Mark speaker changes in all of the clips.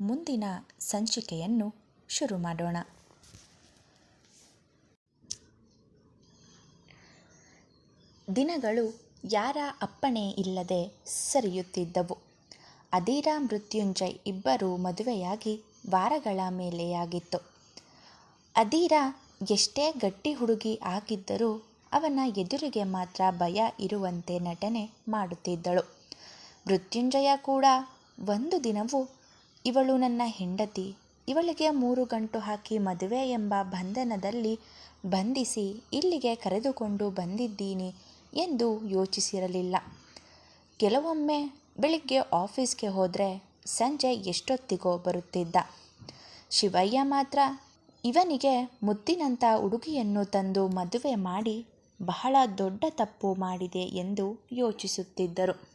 Speaker 1: ಮುಂದಿನ ಸಂಚಿಕೆಯನ್ನು ಶುರು ಮಾಡೋಣ. ದಿನಗಳು ಯಾರ ಅಪ್ಪಣೆ ಇಲ್ಲದೆ ಸರಿಯುತ್ತಿದ್ದವು. ಅಧೀರ ಮೃತ್ಯುಂಜಯ್ ಇಬ್ಬರೂ ಮದುವೆಯಾಗಿ ವಾರಗಳ ಮೇಲೆಯಾಗಿತ್ತು. ಅಧೀರ ಎಷ್ಟೇ ಗಟ್ಟಿ ಹುಡುಗಿ ಆಗಿದ್ದರೂ ಅವನ ಎದುರಿಗೆ ಮಾತ್ರ ಭಯ ಇರುವಂತೆ ನಟನೆ ಮಾಡುತ್ತಿದ್ದಳು. ಮೃತ್ಯುಂಜಯ ಕೂಡ ಒಂದು ದಿನವೂ ಇವಳು ನನ್ನ ಹೆಂಡತಿ. ಇವಳಿಗೆ ಮೂರು ಗಂಟು ಹಾಕಿ ಮದುವೆ ಎಂಬ ಬಂಧನದಲ್ಲಿ ಬಂಧಿಸಿ ಇಲ್ಲಿಗೆ ಕರೆದುಕೊಂಡು ಬಂದಿದ್ದೀನಿ ಎಂದು ಯೋಚಿಸಿರಲಿಲ್ಲ. ಕೆಲವೊಮ್ಮೆ ಬೆಳಿಗ್ಗೆ ಆಫೀಸ್ಗೆ ಹೋದರೆ ಸಂಜೆ ಎಷ್ಟೊತ್ತಿಗೋ ಬರುತ್ತಿದ್ದ. ಶಿವಯ್ಯ ಮಾತ್ರ ಇವನಿಗೆ ಮುತ್ತಿನಂಥ ಹುಡುಗಿಯನ್ನು ತಂದು ಮದುವೆ ಮಾಡಿ ಬಹಳ ದೊಡ್ಡ ತಪ್ಪು ಮಾಡಿದೆ ಎಂದು ಯೋಚಿಸುತ್ತಿದ್ದರು.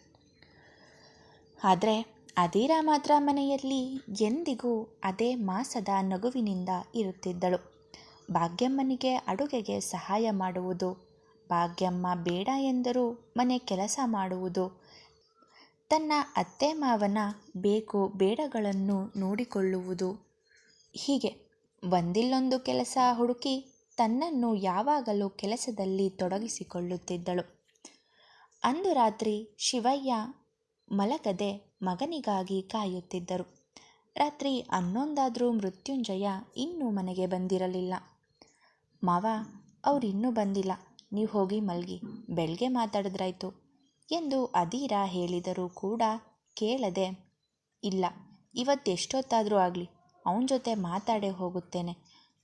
Speaker 1: ಆದರೆ ಅಧೀರ ಮಾತ್ರ ಮನೆಯಲ್ಲಿ ಎಂದಿಗೂ ಅದೇ ಮಾಸದ ನಗುವಿನಿಂದ ಇರುತ್ತಿದ್ದಳು. ಭಾಗ್ಯಮ್ಮನಿಗೆ ಅಡುಗೆಗೆ ಸಹಾಯ ಮಾಡುವುದು, ಭಾಗ್ಯಮ್ಮ ಬೇಡ ಎಂದರೂ ಮನೆ ಕೆಲಸ ಮಾಡುವುದು, ತನ್ನ ಅತ್ತೆ ಮಾವನ ಬೇಕು ಬೇಡಗಳನ್ನು ನೋಡಿಕೊಳ್ಳುವುದು ಹೀಗೆ. ಒಂದಿಲ್ಲೊಂದು ಕೆಲಸ ಹುಡುಕಿ ತನ್ನನ್ನು ಯಾವಾಗಲೂ ಕೆಲಸದಲ್ಲಿ ತೊಡಗಿಸಿಕೊಳ್ಳುತ್ತಿದ್ದಳು. ಅಂದು ರಾತ್ರಿ ಶಿವಯ್ಯ ಮಲಗದೆ ಮಗನಿಗಾಗಿ ಕಾಯುತ್ತಿದ್ದರು. ರಾತ್ರಿ ಹನ್ನೊಂದಾದರೂ ಮೃತ್ಯುಂಜಯ ಇನ್ನೂ ಮನೆಗೆ ಬಂದಿರಲಿಲ್ಲ. ಮಾವ, ಅವರಿನ್ನೂ ಬಂದಿಲ್ಲ. ನೀವು ಹೋಗಿ ಮಲಗಿ ಬೆಳಗ್ಗೆ ಮಾತಾಡಿದ್ರಾಯ್ತು ಎಂದು ಅದೀರ ಹೇಳಿದರೂ ಕೂಡ ಕೇಳದೆ, ಇಲ್ಲ ಇವತ್ತೆಷ್ಟೊತ್ತಾದರೂ ಆಗಲಿ, ಅವನ ಜೊತೆ ಮಾತಾಡೇ ಹೋಗುತ್ತೇನೆ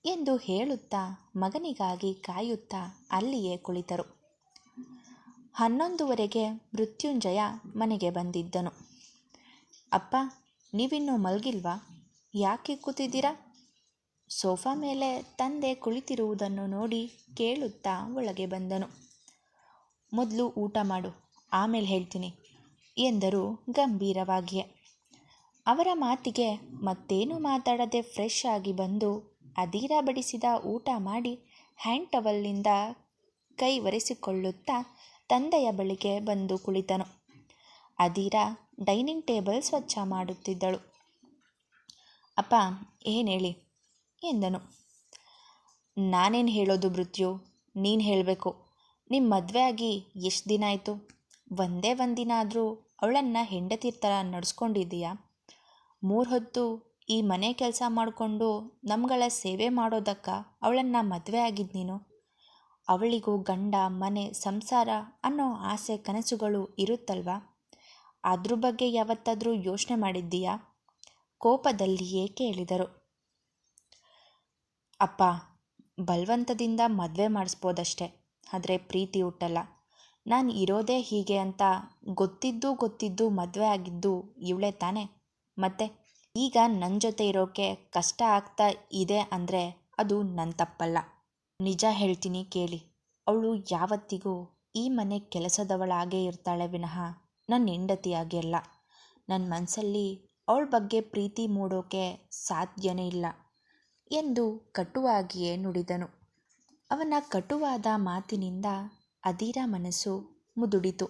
Speaker 1: ಎಂದು ಹೇಳುತ್ತಾ ಮಗನಿಗಾಗಿ ಕಾಯುತ್ತಾ ಅಲ್ಲಿಯೇ ಕುಳಿತರು. ಹನ್ನೊಂದುವರೆಗೆ ಮೃತ್ಯುಂಜಯ ಮನೆಗೆ ಬಂದಿದ್ದನು. ಅಪ್ಪ, ನೀವಿನ್ನೂ ಮಲಗಿಲ್ವಾ? ಯಾಕೆ ಕೂತಿದ್ದೀರಾ? ಸೋಫಾ ಮೇಲೆ ತಂದೆ ಕುಳಿತಿರುವುದನ್ನು ನೋಡಿ ಕೇಳುತ್ತಾ ಒಳಗೆ ಬಂದನು. ಮೊದಲು ಊಟ ಮಾಡು, ಆಮೇಲೆ ಹೇಳ್ತೀನಿ, ಎಂದರು ಗಂಭೀರವಾಗಿಯೇ. ಅವರ ಮಾತಿಗೆ ಮತ್ತೇನು ಮಾತಾಡದೆ ಫ್ರೆಶ್ ಆಗಿ ಬಂದು ಅದೀರ ಬಡಿಸಿದ ಊಟ ಮಾಡಿ ಹ್ಯಾಂಡ್ ಟವಲ್ನಿಂದ ಕೈ ಒರೆಸಿಕೊಳ್ಳುತ್ತಾ ತಂದೆಯ ಬಳಿಗೆ ಬಂದು ಕುಳಿತನು. ಅಧೀರ ಡೈನಿಂಗ್ ಟೇಬಲ್ ಸ್ವಚ್ಛ ಮಾಡುತ್ತಿದ್ದಳು. ಅಪ್ಪ, ಏನು ಹೇಳಿ? ಎಂದನು. ನಾನೇನು ಹೇಳೋದು ಮೃತ್ಯು? ನೀನು ಹೇಳಬೇಕು. ನಿಮ್ಮ ಮದುವೆ ಆಗಿ ಎಷ್ಟು ದಿನ ಆಯಿತು? ಒಂದೇ ಒಂದಿನ ಆದರೂ ಅವಳನ್ನು ಹೆಂಡತಿ ಥರ ನಡೆಸ್ಕೊಂಡಿದ್ದೀಯಾ? ಮೂರು ಹೊತ್ತು ಈ ಮನೆ ಕೆಲಸ ಮಾಡಿಕೊಂಡು ನಮ್ಗಳ ಸೇವೆ ಮಾಡೋದಕ್ಕ ಅವಳನ್ನು ಮದುವೆ ಆಗಿದ್ದು ನೀನು? ಅವಳಿಗೂ ಗಂಡ, ಮನೆ, ಸಂಸಾರ ಅನ್ನೋ ಆಸೆ, ಕನಸುಗಳು ಇರುತ್ತಲ್ವಾ? ಅದ್ರ ಬಗ್ಗೆ ಯಾವತ್ತಾದರೂ ಯೋಚನೆ ಮಾಡಿದ್ದೀಯಾ? ಕೋಪದಲ್ಲಿಯೇ ಕೇಳಿದರು ಅಪ್ಪ, ಬಲವಂತದಿಂದ ಮದುವೆ ಮಾಡಿಸ್ಬೋದಷ್ಟೆ, ಆದರೆ ಪ್ರೀತಿ ಹುಟ್ಟಲ್ಲ. ನಾನು ಇರೋದೇ ಹೀಗೆ ಅಂತ ಗೊತ್ತಿದ್ದು ಗೊತ್ತಿದ್ದು ಮದುವೆ ಆಗಿದ್ದು ಇವಳೇ ತಾನೆ? ಮತ್ತೆ, ಈಗ ನನ್ನ ಜೊತೆ ಇರೋಕೆ ಕಷ್ಟ ಆಗ್ತಾ ಇದೆ ಅಂದರೆ ಅದು ನನ್ನ ತಪ್ಪಲ್ಲ. ನಿಜ ಹೇಳ್ತೀನಿ ಕೇಳಿ. ಅವಳು ಯಾವತ್ತಿಗೂ ಈ ಮನೆ ಕೆಲಸದವಳಾಗೇ ಇರ್ತಾಳೆ ವಿನಃ ನನ್ನ ಹೆಂಡತಿಯಾಗಿ ಅಲ್ಲ ನನ್ನ ಮನಸ್ಸಲ್ಲಿ ಅವಳ ಬಗ್ಗೆ ಪ್ರೀತಿ ಮೂಡೋಕೆ ಸಾಧ್ಯನೇ ಇಲ್ಲ. ಎಂದು ಕಟುವಾಗಿಯೇ ನುಡಿದನು. ಅವನ ಕಟುವಾದ ಮಾತಿನಿಂದ ಅಧೀರ ಮನಸ್ಸು ಮುದುಡಿತು.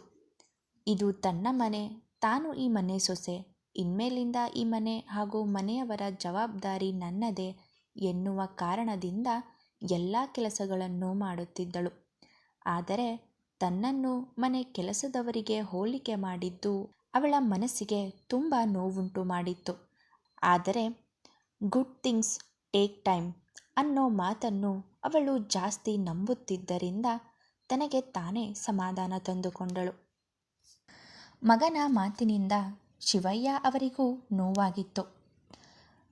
Speaker 1: ಇದು ತನ್ನ ಮನೆ, ತಾನು ಈ ಮನೆ ಸೊಸೆ, ಇನ್ಮೇಲಿಂದ ಈ ಮನೆ ಹಾಗೂ ಮನೆಯವರ ಜವಾಬ್ದಾರಿ ನನ್ನದೇ ಎನ್ನುವ ಕಾರಣದಿಂದ ಎಲ್ಲ ಕೆಲಸಗಳನ್ನು ಮಾಡುತ್ತಿದ್ದಳು. ಆದರೆ ತನ್ನನ್ನು ಮನೆ ಕೆಲಸದವರಿಗೆ ಹೋಲಿಕೆ ಮಾಡಿದ್ದು ಅವಳ ಮನಸ್ಸಿಗೆ ತುಂಬ ನೋವುಂಟು ಮಾಡಿತ್ತು. ಆದರೆ ಗುಡ್ ಥಿಂಗ್ಸ್ ಟೇಕ್ ಟೈಮ್ ಅನ್ನೋ ಮಾತನ್ನು ಅವಳು ಜಾಸ್ತಿ ನಂಬುತ್ತಿದ್ದರಿಂದ ತನಗೆ ತಾನೇ ಸಮಾಧಾನ ತಂದುಕೊಂಡಳು. ಮಗನ ಮಾತಿನಿಂದ ಶಿವಯ್ಯ ಅವರಿಗೂ ನೋವಾಗಿತ್ತು.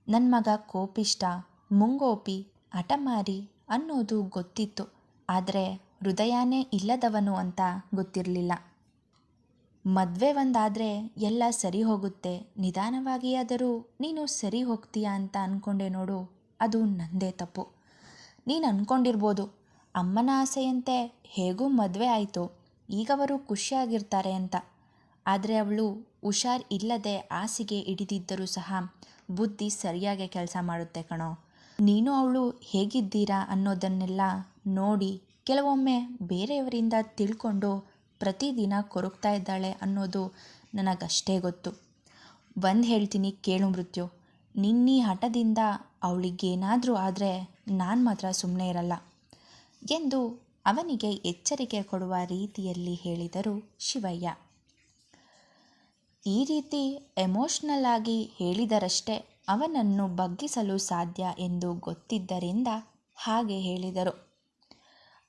Speaker 1: ನನ್ನ ಮಗ ಕೋಪಿಷ್ಟ, ಮುಂಗೋಪಿ, ಹಠಮಾರಿ ಅನ್ನೋದು ಗೊತ್ತಿತ್ತು. ಆದರೆ ಹೃದಯನೇ ಇಲ್ಲದವನು ಅಂತ ಗೊತ್ತಿರಲಿಲ್ಲ. ಮದುವೆ ಒಂದಾದರೆ ಎಲ್ಲ ಸರಿ ಹೋಗುತ್ತೆ. ನಿಧಾನವಾಗಿ ಆದರೂ ನೀನು ಸರಿ ಹೋಗ್ತೀಯಾ ಅಂತ ಅಂದ್ಕೊಂಡೆ ನೋಡು. ಅದು ನಂದೇ ತಪ್ಪು. ನೀನು ಅಂದ್ಕೊಂಡಿರ್ಬೋದು ಅಮ್ಮನ ಆಸೆಯಂತೆ ಹೇಗೂ ಮದುವೆ ಆಯಿತು. ಈಗವರು ಖುಷಿಯಾಗಿರ್ತಾರೆ ಅಂತ. ಆದರೆ ಅವಳು ಹುಷಾರ್ ಇಲ್ಲದೆ ಆಸೆಗೆ ಹಿಡಿದಿದ್ದರೂ ಸಹ ಬುದ್ಧಿ ಸರಿಯಾಗಿ ಕೆಲಸ ಮಾಡುತ್ತೆ ಕಣೋ. ನೀನು ಅವಳು ಹೇಗಿದ್ದೀರಾ ಅನ್ನೋದನ್ನೆಲ್ಲ ನೋಡಿ ಕೆಲವೊಮ್ಮೆ ಬೇರೆಯವರಿಂದ ತಿಳ್ಕೊಂಡು ಪ್ರತಿದಿನ ಕೊರಗ್ತಾ ಇದ್ದಾಳೆ ಅನ್ನೋದು ನನಗಷ್ಟೇ ಗೊತ್ತು. ಬಂದು ಹೇಳ್ತೀನಿ ಕೇಳು ಮೃತ್ಯು. ನಿನ್ನೀ ಹಠದಿಂದ ಅವಳಿಗೇನಾದರೂ ಆದರೆ ನಾನು ಮಾತ್ರ ಸುಮ್ಮನೆ ಇರಲ್ಲ ಎಂದು ಅವನಿಗೆ ಎಚ್ಚರಿಕೆ ಕೊಡುವ ರೀತಿಯಲ್ಲಿ ಹೇಳಿದರು ಶಿವಯ್ಯ. ಈ ರೀತಿ ಎಮೋಷ್ನಲ್ ಆಗಿ ಹೇಳಿದರಷ್ಟೇ ಅವನನ್ನು ಬಗ್ಗಿಸಲು ಸಾಧ್ಯ ಎಂದು ಗೊತ್ತಿದ್ದರಿಂದ ಹಾಗೆ ಹೇಳಿದರು.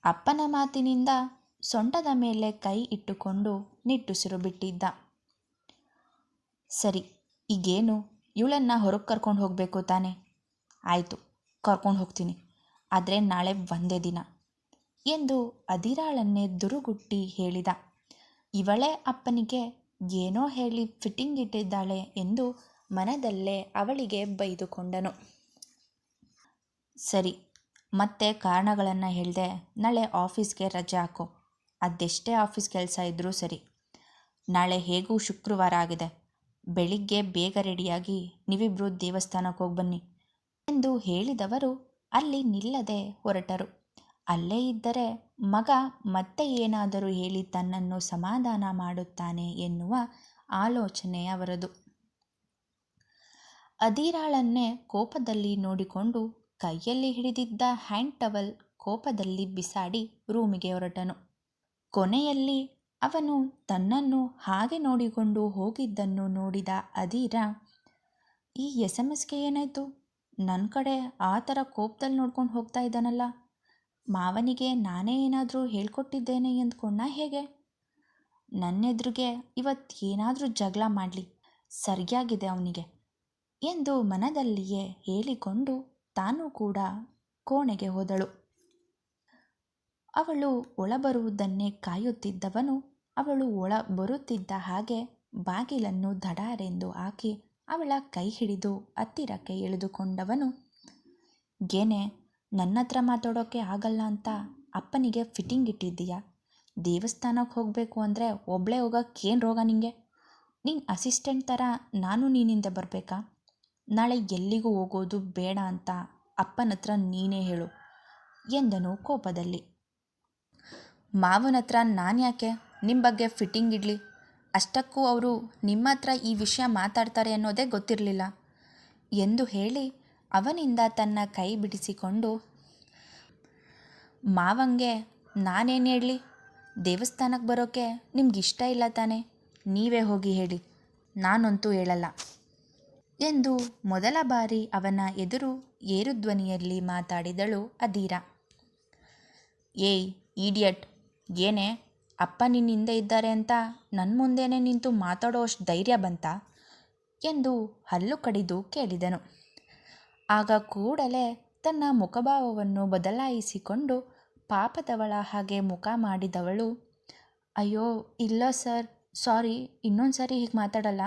Speaker 1: ಅಪ್ಪನ ಮಾತಿನಿಂದ ಸೊಂಟದ ಮೇಲೆ ಕೈ ಇಟ್ಟುಕೊಂಡು ನಿಟ್ಟುಸಿರು ಬಿಟ್ಟಿದ್ದ. ಸರಿ, ಈಗೇನು? ಇವಳನ್ನು ಹೊರಗೆ ಕರ್ಕೊಂಡು ಹೋಗಬೇಕು ತಾನೆ. ಆಯಿತು, ಕರ್ಕೊಂಡು ಹೋಗ್ತೀನಿ. ಆದರೆ ನಾಳೆ ಒಂದೇ ದಿನ ಎಂದು ಅದಿರಾಳನ್ನೇ ದುರುಗುಟ್ಟಿ ಹೇಳಿದ. ಇವಳೇ ಅಪ್ಪನಿಗೆ ಏನೋ ಹೇಳಿ ಫಿಟ್ಟಿಂಗ್ ಇಟ್ಟಿದ್ದಾಳೆ ಎಂದು ಮನದಲ್ಲೇ ಅವಳಿಗೆ ಬೈದುಕೊಂಡನು. ಸರಿ ಮತ್ತೆ ಕಾರಣಗಳನ್ನು ಹೇಳಿದೆ, ನಾಳೆ ಆಫೀಸ್ಗೆ ರಜೆ ಹಾಕು. ಅದೆಷ್ಟೇ ಆಫೀಸ್ ಕೆಲಸ ಇದ್ದರೂ ಸರಿ. ನಾಳೆ ಹೇಗೂ ಶುಕ್ರವಾರ ಆಗಿದೆ. ಬೆಳಿಗ್ಗೆ ಬೇಗ ರೆಡಿಯಾಗಿ ನೀವಿಬ್ಬರು ದೇವಸ್ಥಾನಕ್ಕೆ ಹೋಗಿ ಬನ್ನಿ. ಎಂದು ಹೇಳಿದವರು ಅಲ್ಲಿ ನಿಲ್ಲದೆ ಹೊರಟರು. ಅಲ್ಲೇ ಇದ್ದರೆ ಮಗ ಮತ್ತೆ ಏನಾದರೂ ಹೇಳಿ ತನ್ನನ್ನು ಸಮಾಧಾನ ಮಾಡುತ್ತಾನೆ ಎನ್ನುವ ಆಲೋಚನೆ ಅವರದು. ಅದಿರಾಳನ್ನೇ ಕೋಪದಲ್ಲಿ ನೋಡಿಕೊಂಡು ಕೈಯಲ್ಲಿ ಹಿಡಿದಿದ್ದ ಹ್ಯಾಂಡ್ ಟವಲ್ ಕೋಪದಲ್ಲಿ ಬಿಸಾಡಿ ರೂಮಿಗೆ ಹೊರಟನು. ಕೊನೆಯಲ್ಲಿ ಅವನು ತನ್ನನ್ನು ಹಾಗೆ ನೋಡಿಕೊಂಡು ಹೋಗಿದ್ದನ್ನು ನೋಡಿದ ಅದೀರ ಈ ಎಸ್ ಎಂ ಎಸ್ಗೆ ಏನಾಯಿತು? ನನ್ನ ಕಡೆ ಆ ಥರ ಕೋಪದಲ್ಲಿ ನೋಡ್ಕೊಂಡು ಹೋಗ್ತಾ ಇದ್ದಾನಲ್ಲ, ಮಾವನಿಗೆ ನಾನೇ ಏನಾದರೂ ಹೇಳ್ಕೊಟ್ಟಿದ್ದೇನೆ ಎಂದ್ಕೊಂಡ ಹೇಗೆ? ನನ್ನೆದುರಿಗೆ ಇವತ್ತು ಏನಾದರೂ ಜಗಳ ಮಾಡಲಿ, ಸರಿಯಾಗಿದೆ ಅವನಿಗೆ ಎಂದು ಮನದಲ್ಲಿಯೇ ಹೇಳಿಕೊಂಡು ತಾನು ಕೂಡ ಕೋಣೆಗೆ ಹೋದಳು. ಅವಳು ಒಳಬರುವುದನ್ನೇ ಕಾಯುತ್ತಿದ್ದವನು ಅವಳು ಒಳ ಬರುತ್ತಿದ್ದ ಹಾಗೆ ಬಾಗಿಲನ್ನು ದಡಾರೆಂದು ಹಾಕಿ ಅವಳ ಕೈ ಹಿಡಿದು ಹತ್ತಿರಕ್ಕೆ ಎಳೆದುಕೊಂಡವನು ಏನೇ ನನ್ನ ಹತ್ರ ಮಾತಾಡೋಕ್ಕೆ ಆಗಲ್ಲ ಅಂತ ಅಪ್ಪನಿಗೆ ಫಿಟ್ಟಿಂಗ್ ಇಟ್ಟಿದ್ದೀಯಾ? ದೇವಸ್ಥಾನಕ್ಕೆ ಹೋಗಬೇಕು ಅಂದರೆ ಒಬ್ಬಳೇ ಹೋಗೋಕ್ಕೇನು ರೋಗ ನಿಂಗೆ? ನಿನ್ನ ಅಸಿಸ್ಟೆಂಟ್ ಥರ ನಾನು ನೀನಿಂದ ಬರಬೇಕಾ? ನಾಳೆ ಎಲ್ಲಿಗೂ ಹೋಗೋದು ಬೇಡ ಅಂತ ಅಪ್ಪನ ಹತ್ರ ನೀನೇ ಹೇಳು ಎಂದನು ಕೋಪದಲ್ಲಿ. ಮಾವನ ಹತ್ರ ನಾನು ಯಾಕೆ? ನಿಮ್ಮ ಬಗ್ಗೆ ಫಿಟ್ಟಿಂಗ್ ಇಡಲಿ. ಅಷ್ಟಕ್ಕೂ ಅವರು ನಿಮ್ಮ ಹತ್ರ ಈ ವಿಷಯ ಮಾತಾಡ್ತಾರೆ ಅನ್ನೋದೇ ಗೊತ್ತಿರಲಿಲ್ಲ. ಎಂದು ಹೇಳಿ ಅವನಿಂದ ತನ್ನ ಕೈ ಬಿಡಿಸಿಕೊಂಡು, ಮಾವಂಗೆ ನಾನೇನು ಹೇಳಲಿ? ದೇವಸ್ಥಾನಕ್ಕೆ ಬರೋಕ್ಕೆ ನಿಮ್ಗೆ ಇಷ್ಟ ಇಲ್ಲ ತಾನೆ? ನೀವೇ ಹೋಗಿ ಹೇಳಿ. ನಾನಂತೂ ಹೇಳಲ್ಲ. ಎಂದು ಮೊದಲ ಬಾರಿ ಅವನ ಎದುರು ಏರುಧ್ವನಿಯಲ್ಲಿ ಮಾತಾಡಿದಳು ಅದೀರ ಏಯ್, ಈಡಿಯಟ್, ಏನೇ, ಅಪ್ಪ ನಿನ್ನಿಂದ ಇದ್ದಾರೆ ಅಂತ ನನ್ನ ಮುಂದೇನೆ ನಿಂತು ಮಾತಾಡೋ ಅಷ್ಟು ಧೈರ್ಯ ಬಂತ? ಎಂದು ಹಲ್ಲು ಕಡಿದು ಕೇಳಿದನು. ಆಗ ಕೂಡಲೇ ತನ್ನ ಮುಖಭಾವವನ್ನು ಬದಲಾಯಿಸಿಕೊಂಡು ಪಾಪದವಳ ಹಾಗೆ ಮುಖ ಮಾಡಿದವಳು, ಅಯ್ಯೋ, ಇಲ್ಲ ಸರ್, ಸಾರಿ ಇನ್ನೊಂದು ಸಾರಿ ಹೀಗೆ ಮಾತಾಡಲ್ಲ?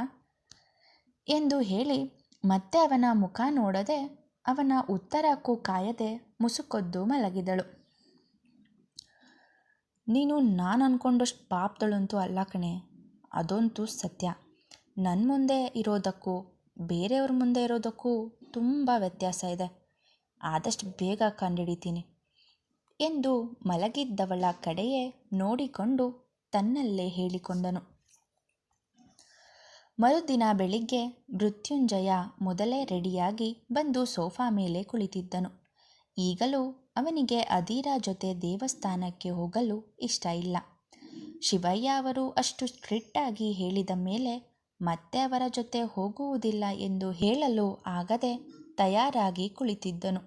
Speaker 1: ಎಂದು ಹೇಳಿ ಮತ್ತೆ ಅವನ ಮುಖ ನೋಡದೆ ಅವನ ಉತ್ತರಕ್ಕೂ ಕಾಯದೆ ಮುಸುಕೊದ್ದು ಮಲಗಿದಳು. ನೀನು ನಾನು ಅಂದ್ಕೊಂಡಷ್ಟು ಪಾಪದಳಂತೂ ಅಲ್ಲ ಕಣೆ, ಅದಂತೂ ಸತ್ಯ. ನನ್ನ ಮುಂದೆ ಇರೋದಕ್ಕೂ, ಬೇರೆಯವ್ರ ಮುಂದೆ ಇರೋದಕ್ಕೂ ತುಂಬ ವ್ಯತ್ಯಾಸ ಇದೆ. ಆದಷ್ಟು ಬೇಗ ಕಂಡುಹಿಡಿತೀನಿ ಎಂದು ಮಲಗಿದ್ದವಳ ಕಡೆಯೇ ನೋಡಿಕೊಂಡು ತನ್ನಲ್ಲೇ ಹೇಳಿಕೊಂಡನು. ಮರುದಿನ ಬೆಳಿಗ್ಗೆ ಮೃತ್ಯುಂಜಯ ಮೊದಲೇ ರೆಡಿಯಾಗಿ ಬಂದು ಸೋಫಾ ಮೇಲೆ ಕುಳಿತಿದ್ದನು. ಈಗಲೂ ಅವನಿಗೆ ಅಧೀರ ಜೊತೆ ದೇವಸ್ಥಾನಕ್ಕೆ ಹೋಗಲು ಇಷ್ಟ ಇಲ್ಲ. ಶಿವಯ್ಯ ಅವರು ಅಷ್ಟು ಸ್ಟ್ರಿಕ್ಟಾಗಿ ಹೇಳಿದ ಮೇಲೆ ಮತ್ತೆ ಅವರ ಜೊತೆ ಹೋಗುವುದಿಲ್ಲ ಎಂದು ಹೇಳಲು ಆಗದೆ ತಯಾರಾಗಿ ಕುಳಿತಿದ್ದನು.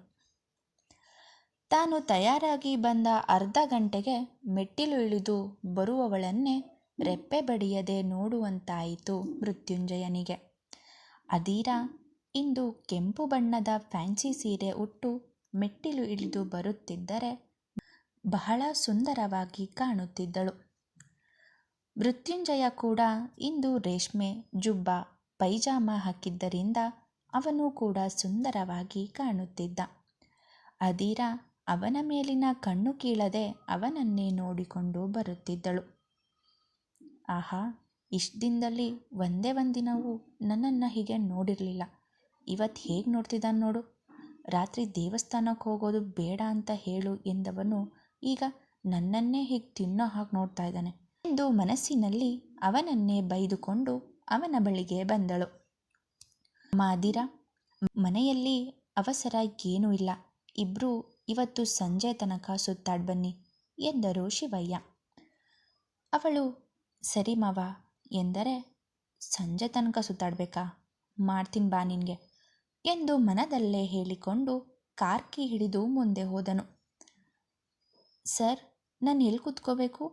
Speaker 1: ತಾನು ತಯಾರಾಗಿ ಬಂದ ಅರ್ಧ ಗಂಟೆಗೆ ಮೆಟ್ಟಿಲು ಇಳಿದು ಬರುವವಳನ್ನೇ ರೆಪ್ಪೆ ಬಡಿಯದೆ ನೋಡುವಂತಾಯಿತು ಮೃತ್ಯುಂಜಯನಿಗೆ. ಅದೀರ ಇಂದು ಕೆಂಪು ಬಣ್ಣದ ಫ್ಯಾನ್ಸಿ ಸೀರೆ ಉಟ್ಟು ಮೆಟ್ಟಿಲು ಇಳಿದು ಬರುತ್ತಿದ್ದರೆ ಬಹಳ ಸುಂದರವಾಗಿ ಕಾಣುತ್ತಿದ್ದಳು. ಮೃತ್ಯುಂಜಯ ಕೂಡ ಇಂದು ರೇಷ್ಮೆ, ಜುಬ್ಬ, ಪೈಜಾಮ ಹಾಕಿದ್ದರಿಂದ ಅವನು ಕೂಡ ಸುಂದರವಾಗಿ ಕಾಣುತ್ತಿದ್ದ. ಅದೀರ ಅವನ ಮೇಲಿನ ಕಣ್ಣು ಕೀಳದೆ ಅವನನ್ನೇ ನೋಡಿಕೊಂಡು ಬರುತ್ತಿದ್ದಳು. ಆಹಾ, ಇಷ್ಟು ದಿನದಲ್ಲಿ ಒಂದೇ ಒಂದಿನವೂ ನನ್ನನ್ನು ಹೀಗೆ ನೋಡಿರಲಿಲ್ಲ. ಇವತ್ತು ಹೇಗೆ ನೋಡ್ತಿದ್ದಾನೆ ನೋಡು. ರಾತ್ರಿ ದೇವಸ್ಥಾನಕ್ಕೆ ಹೋಗೋದು ಬೇಡ ಅಂತ ಹೇಳು ಎಂದವನು ಈಗ ನನ್ನನ್ನೇ ಹೀಗೆ ತಿನ್ನೋ ಹಾಗೆ ನೋಡ್ತಾ ಇದ್ದಾನೆ. ಎಂದು ಮನಸ್ಸಿನಲ್ಲಿ ಅವನನ್ನೇ ಬೈದುಕೊಂಡು ಅವನ ಬಳಿಗೆ ಬಂದಳು. ಮಾದಿರ ಮನೆಯಲ್ಲಿ ಅವಸರ ಏನೂ ಇಲ್ಲ. ಇಬ್ಬರೂ ಇವತ್ತು ಸಂಜೆ ತನಕ ಸುತ್ತಾಡ್ ಬನ್ನಿ ಎಂದರು ಶಿವಯ್ಯ. ಅವಳು ಸರಿ ಮಾವ, ಎಂದರೆ ಸಂಜೆ ತನಕ ಸುತ್ತಾಡಬೇಕಾ? ಮಾಡ್ತೀನಿ ಬಾ ನಿನಗೆ, ಎಂದು ಮನದಲ್ಲೇ ಹೇಳಿಕೊಂಡು ಕಾರ್ಕಿ ಹಿಡಿದು ಮುಂದೆ ಹೋದನು. ಸರ್, ನಾನು ಎಲ್ಲಿ ಕೂತ್ಕೋಬೇಕು?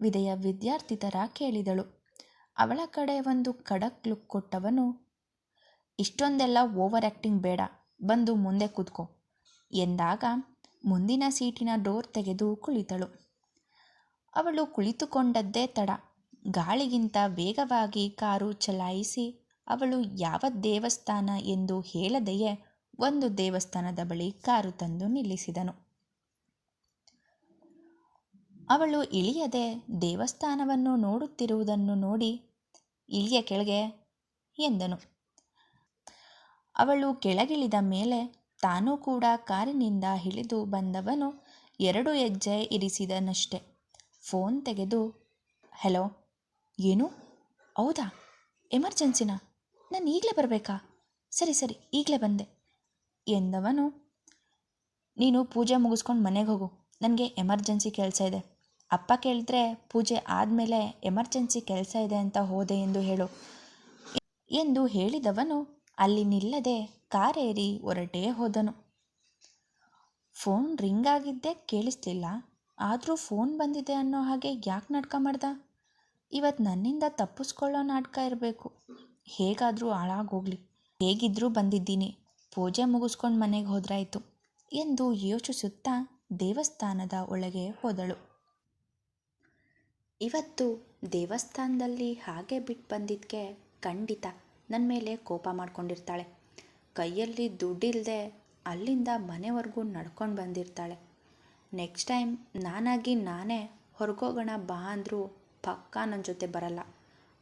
Speaker 1: ವಿದಯ ವಿದ್ಯಾರ್ಥಿ ಥರ ಕೇಳಿದಳು. ಅವಳ ಕಡೆ ಒಂದು ಖಡಕ್ ಲುಕ್ ಕೊಟ್ಟವನು, ಇಷ್ಟೊಂದೆಲ್ಲ ಓವರ್ ಆ್ಯಕ್ಟಿಂಗ್ ಬೇಡ, ಬಂದು ಮುಂದೆ ಕೂತ್ಕೋ, ಎಂದಾಗ ಮುಂದಿನ ಸೀಟಿನ ಡೋರ್ ತೆಗೆದು ಕುಳಿತಳು. ಅವಳು ಕುಳಿತುಕೊಂಡದ್ದೇ ತಡ. ಗಾಳಿಗಿಂತ ವೇಗವಾಗಿ ಕಾರು ಚಲಾಯಿಸಿ, ಅವಳು ಯಾವ ದೇವಸ್ಥಾನ ಎಂದು ಹೇಳದೆಯೇ ಒಂದು ದೇವಸ್ಥಾನದ ಬಳಿ ಕಾರು ತಂದು ನಿಲ್ಲಿಸಿದನು. ಅವಳು ಇಳಿಯದೆ ದೇವಸ್ಥಾನವನ್ನು ನೋಡುತ್ತಿರುವುದನ್ನು ನೋಡಿ ಇಳಿಯ ಕೆಳಗೆ ಎಂದನು. ಅವಳು ಕೆಳಗಿಳಿದ ಮೇಲೆ ತಾನೂ ಕೂಡ ಕಾರಿನಿಂದ ಇಳಿದು ಬಂದವನು ಎರಡು ಹೆಜ್ಜೆ ಇರಿಸಿದನಷ್ಟೆ. ಫೋನ್ ತೆಗೆದು, ಹಲೋ ಏನು? ಹೌದಾ? ಎಮರ್ಜೆನ್ಸಿನಾ? ನಾನು ಈಗಲೇ ಬರಬೇಕಾ? ಸರಿ ಸರಿ, ಈಗಲೇ ಬಂದೆ. ಎಂದವನು, ನೀನು ಪೂಜೆ ಮುಗಿಸ್ಕೊಂಡು ಮನೆಗೆ ಹೋಗು. ನನಗೆ ಎಮರ್ಜೆನ್ಸಿ ಕೆಲಸ ಇದೆ. ಅಪ್ಪ ಕೇಳಿದ್ರೆ ಪೂಜೆ ಆದಮೇಲೆ ಎಮರ್ಜೆನ್ಸಿ ಕೆಲಸ ಇದೆ ಅಂತ ಹೋದೆ ಎಂದು ಹೇಳು. ಎಂದು ಹೇಳಿದವನು, ಅಲ್ಲಿ ನಿಲ್ಲದೆ ಕಾರೇರಿ ಹೊರಟೇ ಹೋದನು. ಫೋನ್ ರಿಂಗ್ ಆಗಿದ್ದೇ ಕೇಳಿಸ್ಲಿಲ್ಲ. ಆದರೂ ಫೋನ್ ಬಂದಿದೆ ಅನ್ನೋ ಹಾಗೆ ಯಾಕೆ ನಡ್ಕ ಮಾಡ್ದ? ಇವತ್ತು ನನ್ನಿಂದ ತಪ್ಪಿಸ್ಕೊಳ್ಳೋ ನಾಟಕ ಇರಬೇಕು. ಹೇಗಾದರೂ ಹಾಳಾಗೋಗ್ಲಿ. ಹೇಗಿದ್ರೂ ಬಂದಿದ್ದೀನಿ. ಪೂಜೆ ಮುಗಿಸ್ಕೊಂಡು ಮನೆಗೆ ಹೋದ್ರಾಯಿತು. ಎಂದು ಯೋಚಿಸುತ್ತಾ ದೇವಸ್ಥಾನದ ಒಳಗೆ ಹೋದಳು. ಇವತ್ತು ದೇವಸ್ಥಾನದಲ್ಲಿ ಹಾಗೆ ಬಿಟ್ಟು ಬಂದಿದ್ದಕ್ಕೆ ಖಂಡಿತ ನನ್ನ ಮೇಲೆ ಕೋಪ ಮಾಡ್ಕೊಂಡಿರ್ತಾಳೆ. ಕೈಯಲ್ಲಿ ದುಡ್ಡಿಲ್ಲದೆ ಅಲ್ಲಿಂದ ಮನೆವರೆಗೂ ನಡ್ಕೊಂಡು ಬಂದಿರ್ತಾಳೆ. ನೆಕ್ಸ್ಟ್ ಟೈಮ್ ನಾನಾಗಿ ನಾನೇ ಹೊರಗೋಗೋಣ ಬಾ ಅಂದರೂ ಪಕ್ಕಾ ನನ್ನ ಜೊತೆ ಬರಲ್ಲ.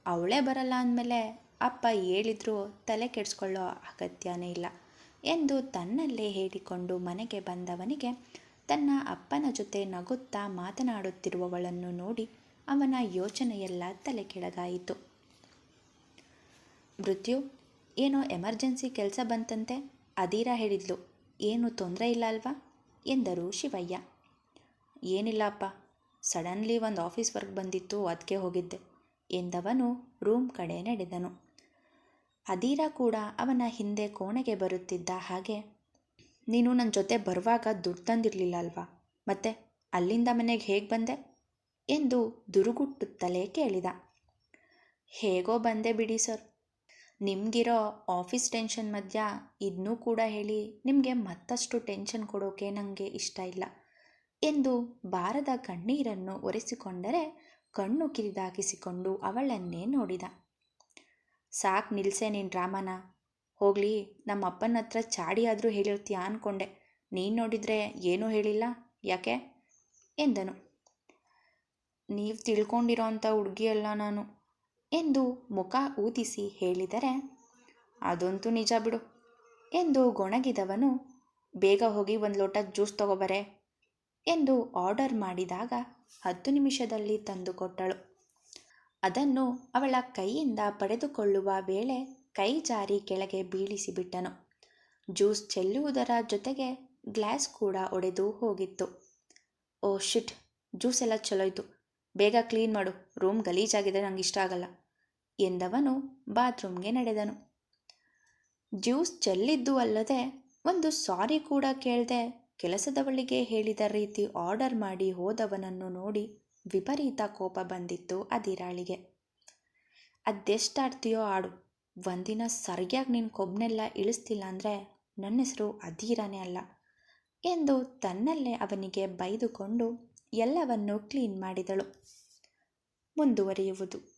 Speaker 1: ಅವಳೇ ಬರಲ್ಲ ಅಂದಮೇಲೆ ಅಪ್ಪ ಹೇಳಿದ್ರು ತಲೆ ಕೆಡಿಸ್ಕೊಳ್ಳೋ ಅಗತ್ಯನೇ ಇಲ್ಲ ಎಂದು ತನ್ನಲ್ಲೇ ಹೇಳಿಕೊಂಡು ಮನೆಗೆ ಬಂದವನಿಗೆ ತನ್ನ ಅಪ್ಪನ ಜೊತೆ ನಗುತ್ತಾ ಮಾತನಾಡುತ್ತಿರುವವಳನ್ನು ನೋಡಿ ಅವನ ಯೋಚನೆಯೆಲ್ಲ ತಲೆ ಕೆಳಗಾಯಿತು. ಮೃತ್ಯು? ಏನೋ ಎಮರ್ಜೆನ್ಸಿ ಕೆಲಸ ಬಂತಂತೆ? ಅದೀರ ಹೇಳಿದ್ಲು. ಏನು ತೊಂದರೆ ಇಲ್ಲ ಅಲ್ವಾ? ಎಂದರು ಶಿವಯ್ಯ. ಏನಿಲ್ಲ ಅಪ್ಪ. ಸಡನ್ಲಿ ಒಂದು ಆಫೀಸ್ ವರ್ಕ್ ಬಂದಿತ್ತು ಅದಕ್ಕೆ ಹೋಗಿದ್ದೆ ಎಂದವನು ರೂಮ್ ಕಡೆ ನಡೆದನು. ಅದೀರ ಕೂಡ ಅವನ ಹಿಂದೆ ಕೋಣೆಗೆ ಬರುತ್ತಿದ್ದ ಹಾಗೆ, ನೀನು ನನ್ನ ಜೊತೆ ಬರುವಾಗ ದುಡ್ಡು ತಂದಿರಲಿಲ್ಲ ಅಲ್ವಾ ಮತ್ತೆ ಅಲ್ಲಿಂದ ಮನೆಗೆ ಹೇಗೆ ಬಂದೆ? ಎಂದು ದುರುಗುಟ್ಟುತ್ತಲೇ ಕೇಳಿದ. ಹೇಗೋ ಬಂದೆ ಬಿಡಿ ಸರ್. ನಿಮಗಿರೋ ಆಫೀಸ್ ಟೆನ್ಷನ್ ಮಧ್ಯ ಇದನ್ನೂ ಕೂಡ ಹೇಳಿ, ನಿಮಗೆ ಮತ್ತಷ್ಟು ಟೆನ್ಷನ್ ಕೊಡೋಕೆ ನನಗೆ ಇಷ್ಟ ಇಲ್ಲ. ಎಂದು ಬಾರದ ಕಣ್ಣೀರನ್ನು ಒರೆಸಿಕೊಂಡರೆ ಕಣ್ಣು ಕಿರಿದಾಗಿಸಿಕೊಂಡು ಅವಳನ್ನೇ ನೋಡಿದ. ಸಾಕು ನಿಲ್ಸೆ ನೀನು ಡ್ರಾಮಾನ ಹೋಗಲಿ, ನಮ್ಮ ಅಪ್ಪನ ಹತ್ರ ಚಾಡಿ ಆದರೂ ಹೇಳಿರ್ತೀಯ ಅಂದ್ಕೊಂಡೆ ನೀನು ನೋಡಿದರೆ ಏನೂ ಹೇಳಿಲ್ಲ, ಯಾಕೆ? ಎಂದನು. ನೀವು ತಿಳ್ಕೊಂಡಿರೋ ಅಂಥ ಹುಡುಗಿಯಲ್ಲ ನಾನು ಎಂದು ಮುಖ ಊದಿಸಿ ಹೇಳಿದರೆ, ಅದಂತೂ ನಿಜ ಬಿಡು ಎಂದು ಗೊಣಗಿದವನು, ಬೇಗ ಹೋಗಿ ಒಂದು ಲೋಟ ಜ್ಯೂಸ್ ತಗೋಬರೆ ಎಂದು ಆರ್ಡರ್ ಮಾಡಿದಾಗ ಹತ್ತು ನಿಮಿಷದಲ್ಲಿ ತಂದುಕೊಟ್ಟಳು ಅದನ್ನು ಅವಳ ಕೈಯಿಂದ ಪಡೆದುಕೊಳ್ಳುವ ವೇಳೆ ಕೈ ಜಾರಿ ಕೆಳಗೆ ಬೀಳಿಸಿಬಿಟ್ಟನು. ಜ್ಯೂಸ್ ಚೆಲ್ಲುವುದರ ಜೊತೆಗೆ ಗ್ಲಾಸ್ ಕೂಡ ಒಡೆದು ಹೋಗಿತ್ತು. ಓ ಶಿಟ್, ಜ್ಯೂಸ್ ಎಲ್ಲ ಚಲೋಯ್ತು. ಬೇಗ ಕ್ಲೀನ್ ಮಾಡು. ರೂಮ್ ಗಲೀಜಾಗಿದೆ, ನಂಗೆ ಇಷ್ಟ ಆಗಲ್ಲ ಎಂದವನು ಬಾತ್ರೂಮ್ಗೆ ನಡೆದನು. ಜ್ಯೂಸ್ ಚೆಲ್ಲಿದ್ದು ಅಲ್ಲದೆ ಒಂದು ಸಾರಿ ಕೂಡ ಕೇಳದೆ ಕೆಲಸದವಳಿಗೆ ಹೇಳಿದ ರೀತಿ ಆರ್ಡರ್ ಮಾಡಿ ಹೋದವನನ್ನು ನೋಡಿ ವಿಪರೀತ ಕೋಪ ಬಂದಿತ್ತು ಅದಿರಾಳಿಗೆ. ಅದೆಷ್ಟಾಡ್ತೀಯೋ ಆಡು. ಒಂದಿನ ಸರಿಯಾಗಿ ನಿನ್ನ ಕೊಬ್ಬನೆಲ್ಲ ಇಳಿಸ್ತಿಲ್ಲ ಅಂದರೆ ನನ್ನ ಹೆಸರು ಅಧೀರನೇ ಅಲ್ಲ ಎಂದು ತನ್ನಲ್ಲೇ ಅವನಿಗೆ ಬೈದುಕೊಂಡು ಎಲ್ಲವನ್ನು ಕ್ಲೀನ್ ಮಾಡಿದಳು.
Speaker 2: ಮುಂದುವರಿಯುವುದು.